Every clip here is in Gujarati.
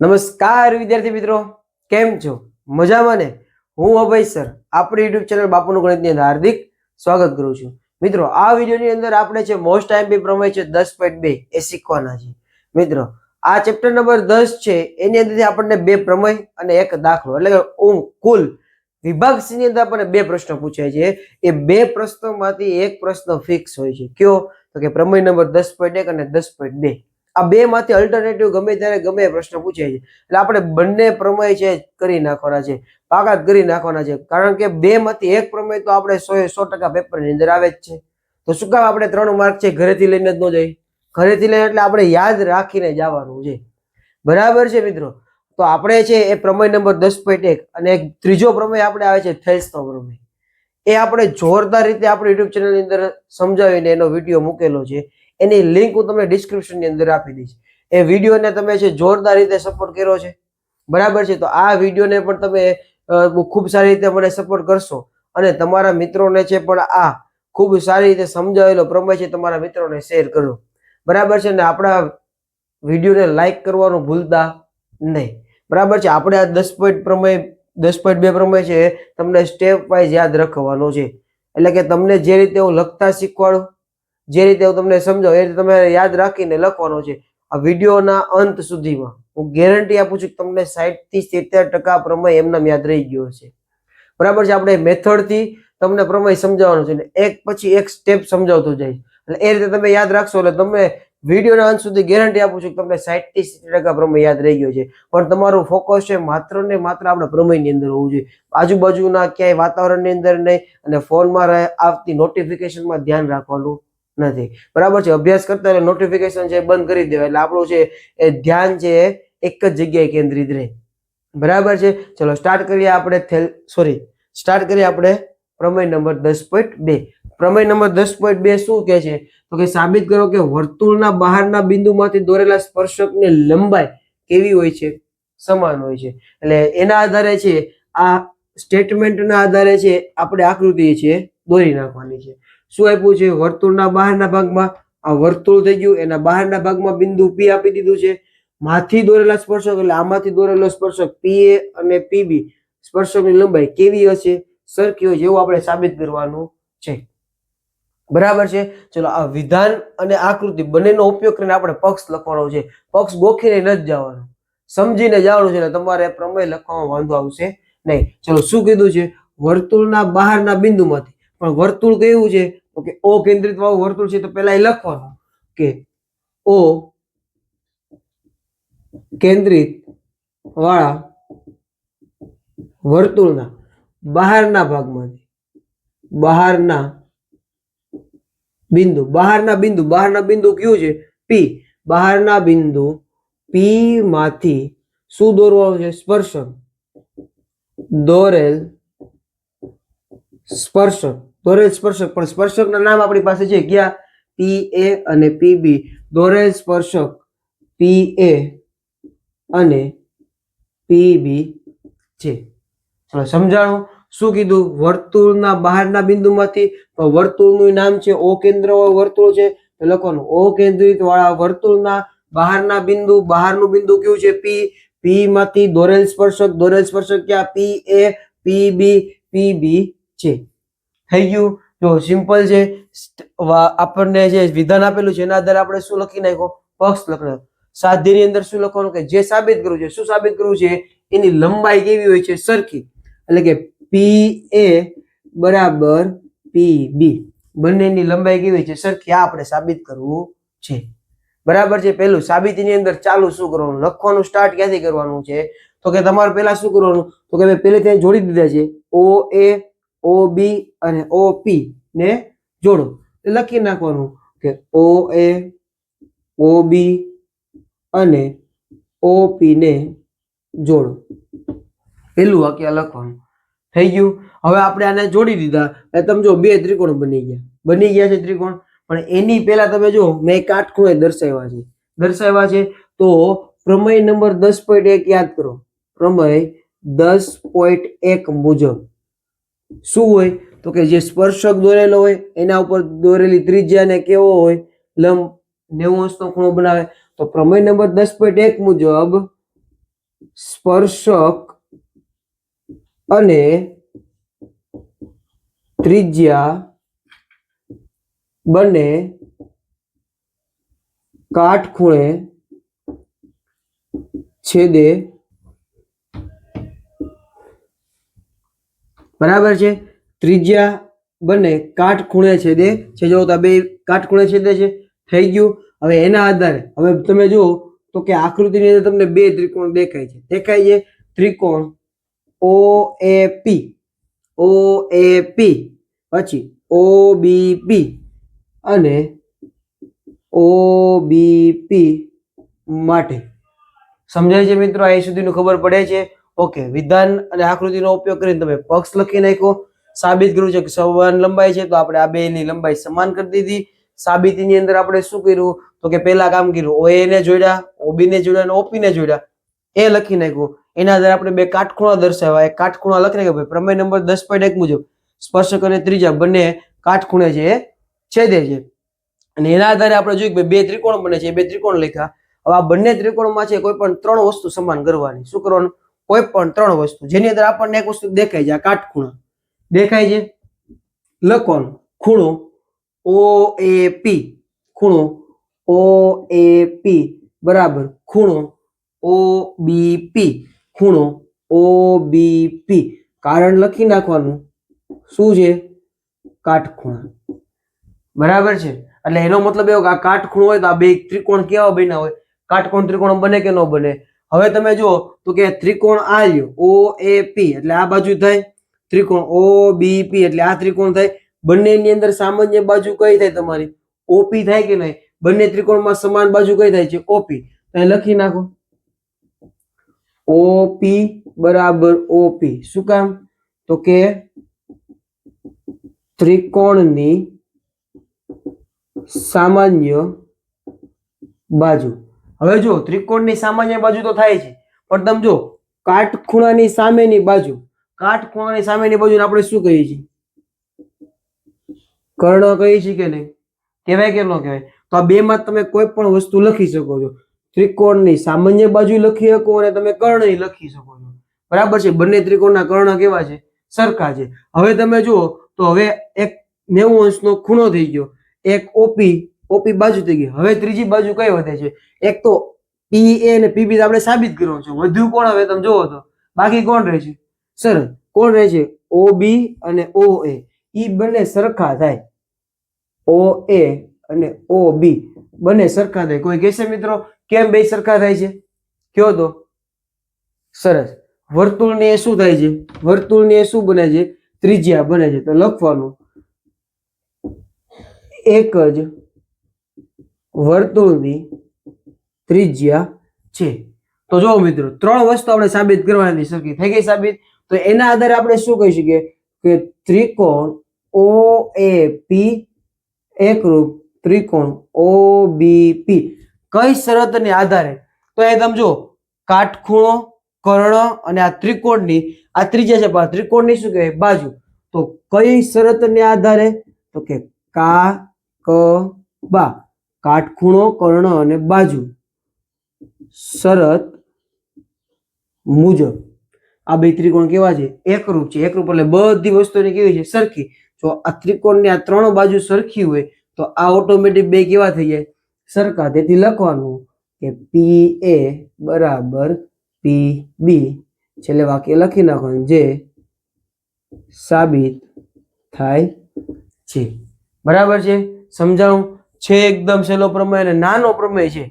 નમસ્કાર વિદ્યાર્થી મિત્રો, કેમ છો? મજામાં ને? હું અભય સર, આપણી યુટ્યુબ ચેનલ બાપુનું ગણિતની અંદર હાર્દિક સ્વાગત કરું છું. મિત્રો, આ વિડીયોની અંદર આપણે છે મોસ્ટ આઈએમપી પ્રમેય છે, દસ પોઈન્ટ બે, એ શીખવાના છે મિત્રો, આ ચેપ્ટર નંબર દસ છે, એની અંદરથી આપણને બે પ્રમેય અને એક દાખલો, એટલે કે કુલ વિભાગ સી ની અંદર આપણને બે પ્રશ્નો પૂછાય છે. એ બે પ્રશ્નોમાંથી એક પ્રશ્ન ફિક્સ હોય છે. કયો? તો કે પ્રમેય નંબર દસ પોઈન્ટ એક અને દસ પોઈન્ટ બે. આ બે માંથી અલ્ટરનેટિવ ગમે ત્યારે ગમે પ્રશ્ન પૂછાય છે. એટલે આપણે બંને પ્રમેય છે કરી નાખવાના છે. બાકાત કરી નાખવાના છે. કારણ કે બે માંથી એક પ્રમેય તો આપણે સો સો ટકા પેપરની અંદર આવે જ છે. તો શું કામ આપણે ત્રણ માર્ક છે ઘરેથી લઈને જ ન જાય? ઘરેથી લઈને એટલે આપણે યાદ રાખીને જવાનું છે. બરાબર છે મિત્રો? તો આપણે છે એ પ્રમેય નંબર દસ પોઈન્ટ એક અને એક ત્રીજો પ્રમેય આપણે આવે છે થેલ્સનો પ્રમેય. એ આપણે જોરદાર રીતે આપણી યુટ્યુબ ચેનલની અંદર સમજાવીને એનો વીડિયો મૂકેલો છે. એની લિંક હું તમને ડિસ્ક્રિપ્શનની અંદર આપી દઈશ. એ વિડીયોને તમે છે જોરદાર રીતે સપોર્ટ કર્યો છે, બરાબર છે? તો આ વિડીયોને પણ તમે ખૂબ સારી રીતે મને સપોર્ટ કરશો. અને તમારા મિત્રોને છે પણ આ ખૂબ સારી રીતે સમજાવેલો પ્રમેય છે, તમારા મિત્રોને શેર કરો. બરાબર છે? ને આપણા વિડીયોને લાઈક કરવાનું ભૂલતા નહીં. બરાબર છે? આપણે આ દસ પોઈન્ટ પ્રમેય દસ પોઈન્ટ બે પ્રમેય છે તમને સ્ટેપ વાઇઝ યાદ રાખવાનો છે. એટલે કે તમને જે રીતે હું લખતા શીખવાડું જે રીતે હું તમને સમજાવું, એ રીતે તમે યાદ રાખીને લખવાનો છે. આ વિડીયોના અંત સુધીમાં હું ગેરંટી આપું છું કે તમને સાહીઠથી સિત્તેર ટકા પ્રમેય એમનામ યાદ રહી ગયો છે બરાબર છે? આપણે મેથડથી તમને પ્રમેય સમજાવવાનો છે ને એક પછી એક સ્ટેપ સમજાવતો જાય. એટલે એ રીતે તમે યાદ રાખશો એટલે તમે વિડીયોના અંત સુધી ગેરંટી આપું છું કે તમને સાહીઠથી સિત્તેર ટકા પ્રમેય યાદ રહી ગયો છે. પણ તમારું ફોકસ છે માત્ર ને માત્ર આપણા પ્રમેયની અંદર હોવું જોઈએ. આજુબાજુના ક્યાંય વાતાવરણની અંદર નહીં અને ફોનમાં આવતી નોટિફિકેશનમાં ધ્યાન રાખવાનું નથી. બરાબર છે? અભ્યાસ કરતા એટલે નોટિફિકેશન છે બંધ કરી દેવાય. એટલે આપણું છે એ ધ્યાન છે એક જ જગ્યાએ કેન્દ્રિત રહે. બરાબર છે? ચલો સ્ટાર્ટ કરીએ આપણે થેલ સોરી સ્ટાર્ટ કરીએ આપણે પ્રમેય નંબર દસ પોઈન્ટ બે. પ્રમેય નંબર દસ પોઈન્ટ બે શું કહે છે? તો કે સાબિત કરો કે વર્તુળના બહારના બિંદુમાંથી દોરેલા સ્પર્શકની લંબાઈ કેવી હોય છે? સમાન હોય છે. એટલે એના આધારે છે, આ સ્ટેટમેન્ટના આધારે છે, આપણે આકૃતિ છે દોરી નાખવાની છે. શું આપ્યું છે? વર્તુળના બહારના ભાગમાં. આ વર્તુળ થઈ ગયું. એના બહારના ભાગમાં બિંદુ પી આપી દીધું છે. માંથી દોરેલા સ્પર્શક એટલે આમાંથી દોરેલો સ્પર્શક પી એ અને પી બી સ્પર્શકની લંબાઈ કેવી હશે? સરખી હોય જેવું આપણે સાબિત કરવાનું છે. બરાબર છે? ચલો, આ વિધાન અને આકૃતિ બંનેનો ઉપયોગ કરીને આપણે પક્ષ લખવાનો છે. પક્ષ ગોખીને નથી જવાનો. સમજીને જવાનું છે તમારે પ્રમેય લખવામાં વાંધો આવશે નહીં. ચલો, શું કીધું છે? વર્તુળના બહારના બિંદુમાંથી. પણ વર્તુળ કેવું છે? તો કે ઓ કેન્દ્રિત વાળું વર્તુળ છે, તો પહેલા એ લખવાનું કે ઓ કેન્દ્રિત વાળા વર્તુળના બહારના ભાગમાંથી, બહારના બિંદુ બહારના બિંદુ બહારના બિંદુ કયું છે? પી બહારના બિંદુ પી માંથી શું દોરવાનું છે? સ્પર્શક દોરેલ સ્પર્શક દોરેલ સ્પર્શક પણ સ્પર્શકના નામ આપણી પાસે છે ક્યાં? પી એ અને પી બી. દોરેલ સ્પર્શક, પી એ અને પી બી છે. ચલો, સમજાણું? શું કીધું? વર્તુળના બહારના બિંદુમાંથી? તો વર્તુળનું નામ છે ઓ કેન્દ્ર વર્તુળ છે. લખવાનું, ઓ કેન્દ્રિત વાળા વર્તુળના બહારના બિંદુ, બહારનું બિંદુ કયું છે? પી પી માંથી દોરેલ સ્પર્શક દોરેલ સ્પર્શક ક્યાં? પી એ, પી બી પી બી છે થઈ ગયું. જો સિમ્પલ છે આપણને જે વિધાન આપેલું છે, એના આધારે આપણે શું લખી નાખો પક્ષ લખી સાધ્યની અંદર શું લખવાનું કે જે સાબિત કરવું છે, શું સાબિત કરવું છે, એની લંબાઈ કેવી હોય છે, સરખી. એટલે કે પી એ બરાબર પી બી બંનેની લંબાઈ કેવી છે, સરખી આ આપણે સાબિત કરવું છે. બરાબર છે? પેલું સાબિતીની અંદર ચાલુ શું કરવાનું? લખવાનું સ્ટાર્ટ ક્યાંથી કરવાનું છે? તો કે તમારે પહેલા શું કરવાનું? તો કે મેં ત્યાં જોડી દીધા છે. ઓ એ ઓ બી અને ઓ પી ને જોડો. લખી નાખવાનું કે ઓ એ ઓ બી અને ઓ પી ને જોડો. પેલું વાક્ય લખવાનું. થઈ ગયું? હવે આપણે આને જોડી દીધા. એટલે તમે જો બે ત્રિકોણ બની ગયા. બની ગયા છે ત્રિકોણ. પણ એની પહેલા તમે જો મેં કાટખૂણે દર્શાવ્યા છે. દર્શાવ્યા છે તો પ્રમેય નંબર દસ પોઈન્ટ એક યાદ કરો. પ્રમેય દસ પોઈન્ટ એક મુજબ. શું હોય? તો કે જે સ્પર્શક દોરેલો હોય, એના ઉપર દોરેલી ત્રિજ્યાને કેવો હોય? લંબ નેવું અંશનો ખૂણો બનાવે. તો પ્રમેય નંબર દસ પોઈન્ટ એક મુજબ સ્પર્શક અને ત્રિજ્યા બંને કાટખૂણે છેદે બરાબર છે? ત્રિજ્યા બંને કાટખૂણે છેદે છે. જો તો બે કાટખૂણે છેદે છે. થઈ ગયું. હવે એના આધારે, હવે તમે જુઓ તો કે આકૃતિની અંદર તમને બે ત્રિકોણ દેખાય છે. દેખાય છે ત્રિકોણ ઓ એ પી ઓ એ પી પછી ઓ બી પી અને ઓ બી પી માટે. સમજાય છે મિત્રો? અહીં સુધીનું ખબર પડે છે. ઓકે, વિધાન અને આકૃતિનો ઉપયોગ કરીને તમે પક્ષ લખી નાખો સાબિત કર્યું છે કે સમાન લંબાઈ છે, તો આપણે આ બેની લંબાઈ સમાન કરી દીધી. સાબિતીની અંદર આપણે શું કર્યું? તો કે પહેલા કામ કર્યું ઓ ને જોડ્યા ઓબી ને જોડ્યા અને ઓપી ને જોડ્યા. એ લખી નાખ્યું. એના આધારે આપણે બે કાટખૂણા દર્શાવ્યા. એ કાટખૂણા લખી નાખ્યા, ભાઈ, પ્રમેય નંબર દસ પોઈન્ટ એક મુજબ. સ્પર્શક અને ત્રીજા બંને કાટખૂણે છે, એ છેદે છે. અને એના આધારે આપણે જોયું કે બે ત્રિકોણ બને છે બે ત્રિકોણ લખ્યા. હવે આ બંને ત્રિકોણમાં છે, કોઈ પણ ત્રણ વસ્તુ સમાન કરવાની. શું કરવાનું? કોઈ પણ ત્રણ વસ્તુ. જેની અંદર આપણને એક વસ્તુ દેખાય છે, આ કાટખૂણા. દેખાય છે? લખવાનું. ખૂણો ઓ એ પી ખૂણો ઓ એ પી બરાબર. ખૂણો ઓ બી પી ખૂણો ઓ બી પી કારણ લખી નાખવાનું. શું છે? કાટખૂણા. બરાબર છે? એટલે એનો મતલબ એવો કે આ કાટખૂણો હોય તો આ બે ત્રિકોણ કેવા બન્યા હોય? કાટકોણ ત્રિકોણ બને કે ન બને? હવે તમે જુઓ, તો કે ત્રિકોણ આ રહ્યો ઓ એ પી એટલે આ બાજુ થાય, ત્રિકોણ ઓ બી પી એટલે આ ત્રિકોણ થાય. બંનેની અંદર સામાન્ય બાજુ કઈ થાય તમારી? ઓપી થાય કે નહીં? બંને ત્રિકોણમાં સમાન બાજુ કઈ થાય છે? ઓપી અહીં લખી નાખો. ઓપી બરાબર ઓપી શું કામ? તો કે ત્રિકોણની સામાન્ય બાજુ. હવે જો ત્રિકોણની સામાન્ય બાજુ તો થાય છે, પણ તમે જો કાટખૂણાની સામેની બાજુ, કાટખૂણાની સામેની બાજુને આપણે શું કહીએ છીએ? કર્ણ કહીએ છીએ કે નહીં? કહેવાય કે ન કહેવાય? તો આ બે માં તમે કોઈ પણ વસ્તુ લખી શકો છો. ત્રિકોણની સામાન્ય બાજુ લખી શકો અને તમે કર્ણ લખી શકો છો. બરાબર છે? બંને ત્રિકોણના કર્ણ કેવા છે? સરખા છે. હવે તમે જુઓ તો હવે એક નેવું અંશનો ખૂણો થઈ ગયો. એક ઓપી ઓપી બાજુ થઈ ગઈ. હવે ત્રીજી બાજુ કઈ વધે છે? એક તો પી, એ અને પીબી આપણે સાબિત કરવાનું છે. વધુ કોણ હવે તમે જોવો તો. બાકી કોણ રહે છે? સરસ. કોણ રહે છે? ઓ, બી અને ઓ, એ. ઈ બંને સરખા થાય. ઓ, એ અને ઓ, બી. બંને સરખા થાય. કોઈ કહેશે મિત્રો, કેમ બે સરખા થાય છે? કયો તો. સરસ. વર્તુળની એ શું થાય છે? વર્તુળની એ શું બને છે? ત્રિજ્યા બને છે. તો લખવાનું. એક જ વર્તુળની ત્રિજ્યા છે. તો જો મિત્રો, ત્રણ વસ્તુ આપણે સાબિત કરવાની સરખી થઈ ગઈ સાબિત. તો એના આધારે આપણે શું કહી શકીએ કે ત્રિકોણ ઓ એ પી એકરૂપ ત્રિકોણ ઓ બી પી કઈ શરતને આધારે? તો એ તમે જો કાટખૂણો, કર્ણ અને આ ત્રિકોણની, આ ત્રિજ્યા છે, પણ ત્રિકોણની શું કહેવાય? બાજુ. તો કઈ શરતને આધારે? તો કે કા ક બા. કાટખૂણો, કર્ણ અને બાજુ. શરત મુજબ. આ બે ત્રિકોણ કેવા છે? એકરૂપ છે. એકરૂપ એટલે બધી વસ્તુની કેવી છે? સરખી. જો આ ત્રિકોણની આ ત્રણ બાજુ સરખી હોય, તો આ ઓટોમેટિક બે કેવા થઈ જાય? સરખા. તેથી લખવાનું કે પી એ બરાબર પી બી છેલ્લે વાક્ય લખી નાખવાનું જે સાબિત થાય છે. બરાબર છે? સમજાવું છે એકદમ સહેલો પ્રમેય અને નાનો પ્રમેય છે.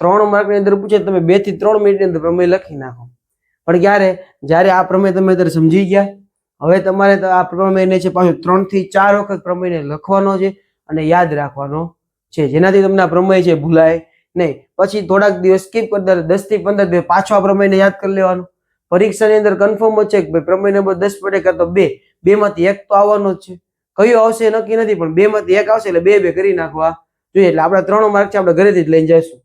ત્રણ માર્કની અંદર પૂછે તમે બેથી ત્રણ મિનિટની અંદર પ્રમેય લખી નાખો. પણ ક્યારે? જ્યારે આ પ્રમેય તમે અત્યારે સમજી ગયા. હવે તમારે આ પ્રમેયને છે પાછું ત્રણથી ચાર વખત પ્રમેયને લખવાનો છે અને યાદ રાખવાનો છે. જેનાથી તમને આ પ્રમેય છે ભૂલાય નહીં. પછી થોડાક દિવસ સ્કીપ કરતા દસથી પંદર દિવસ પાછો આ પ્રમેયને યાદ કરી લેવાનું. પરીક્ષાની અંદર કન્ફર્મ જ છે કે ભાઈ પ્રમેય નંબર દસ પડે કાં તો બે. બે માંથી એક તો આવવાનો જ છે. કયો આવશે નક્કી નથી, પણ બે માંથી એક આવશે એટલે બે બે કરી નાખવા જોઈએ, એટલે આપણે ત્રણ માર્ક છે, આપણે ઘરેથી જ લઈને જઈશું.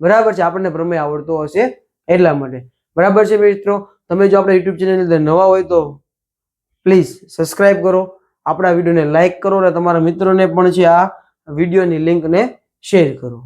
બરાબર છે, આપણને પ્રમેય આવડતો હશે એટલા માટે. બરાબર છે, મિત્રો? તમે જો આપણા યુટ્યુબ ચેનલ અંદર નવા હોય તો પ્લીઝ સબસ્ક્રાઈબ કરો. આપણા વિડીયોને લાઇક કરો અને તમારા મિત્રોને પણ છે આ વિડીયોની લિંકને શેર કરો.